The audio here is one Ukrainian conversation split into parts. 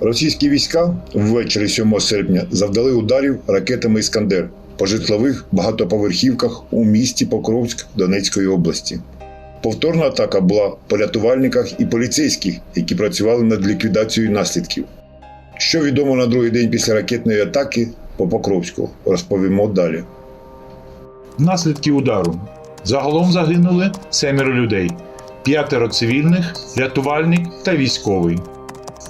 Російські війська ввечері 7 серпня завдали ударів ракетами Іскандер по житлових багатоповерхівках у місті Покровськ Донецької області. Повторна атака була по рятувальниках і поліцейських, які працювали над ліквідацією наслідків. Що відомо на другий день після ракетної атаки по Покровську, розповімо далі. Наслідки удару. Загалом загинули семеро людей: п'ятеро цивільних, рятувальник та військовий.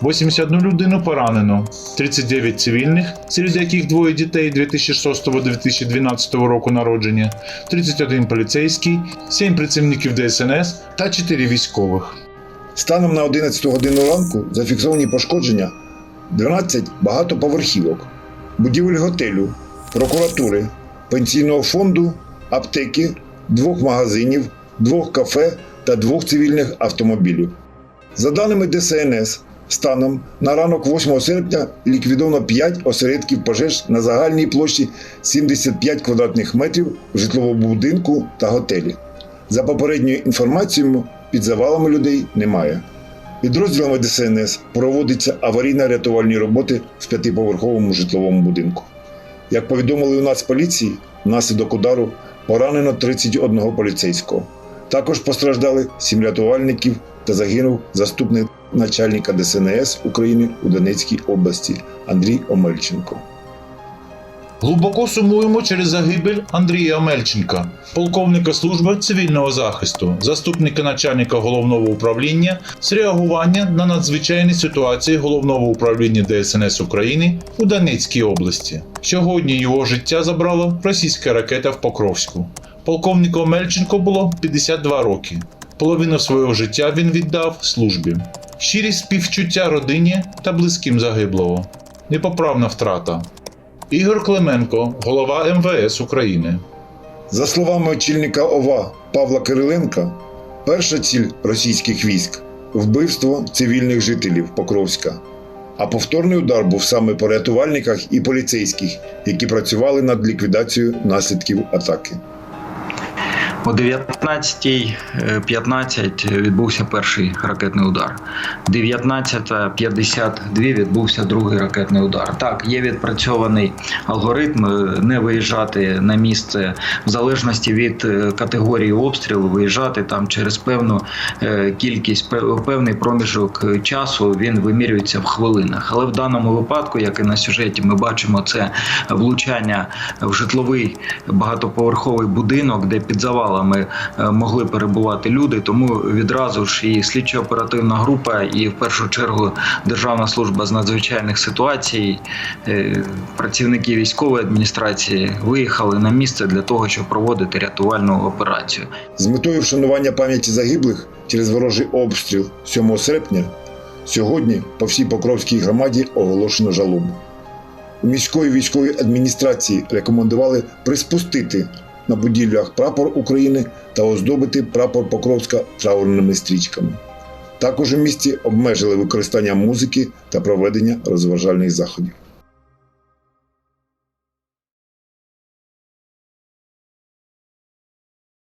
81 людину поранено, 39 цивільних, серед яких двоє дітей 2006-2012 року народження, 31 поліцейський, 7 працівників ДСНС та 4 військових. Станом на 11 годину ранку зафіксовані пошкодження 12 багатоповерхівок, будівель готелю, прокуратури, пенсійного фонду, аптеки, двох магазинів, двох кафе та двох цивільних автомобілів. За даними ДСНС, станом на ранок 8 серпня ліквідовано 5 осередків пожеж на загальній площі 75 квадратних метрів в житловому будинку та готелі. За попередньою інформацією, під завалами людей немає. Підрозділами ДСНС проводиться аварійно-рятувальні роботи в п'ятиповерховому житловому будинку. Як повідомили у нас поліції, внаслідок удару поранено 31 поліцейського. Також постраждали 7 рятувальників та загинув заступник начальника ДСНС України у Донецькій області Андрій Омельченко. Глибоко сумуємо через загибель Андрія Омельченка, полковника служби цивільного захисту, заступника начальника головного управління з реагування на надзвичайні ситуації головного управління ДСНС України у Донецькій області. Сьогодні його життя забрала російська ракета в Покровську. Полковнику Омельченко було 52 роки. Половину свого життя він віддав службі. Щирі співчуття родині та близьким загиблого. Непоправна втрата. Ігор Клименко, голова МВС України. За словами очільника ОВА Павла Кириленка, перша ціль російських військ вбивство цивільних жителів Покровська. А повторний удар був саме по рятувальниках і поліцейських, які працювали над ліквідацією наслідків атаки. О 19.15 відбувся перший ракетний удар. 19.52 відбувся другий ракетний удар. Так, є відпрацьований алгоритм е, не виїжджати на місце в залежності від е, категорії обстрілу, виїжджати там через певну е, кількість, певний проміжок е, часу він вимірюється в хвилинах. Але в даному випадку, як і на сюжеті, ми бачимо це влучання в житловий багатоповерховий будинок, де під завалами е, могли перебувати люди. Тому відразу ж і слідчо-оперативна група, і в першу чергу Державна служба з надзвичайних ситуацій, е, працівники військової адміністрації виїхали на місце для того, щоб проводити рятувальну операцію. З метою вшанування пам'яті загиблих через ворожий обстріл 7 серпня сьогодні по всій Покровській громаді оголошено жалобу. У міської військової адміністрації рекомендували приспустити на будівлях прапор України та оздобити прапор Покровська траурними стрічками. Також у місті обмежили використання музики та проведення розважальних заходів.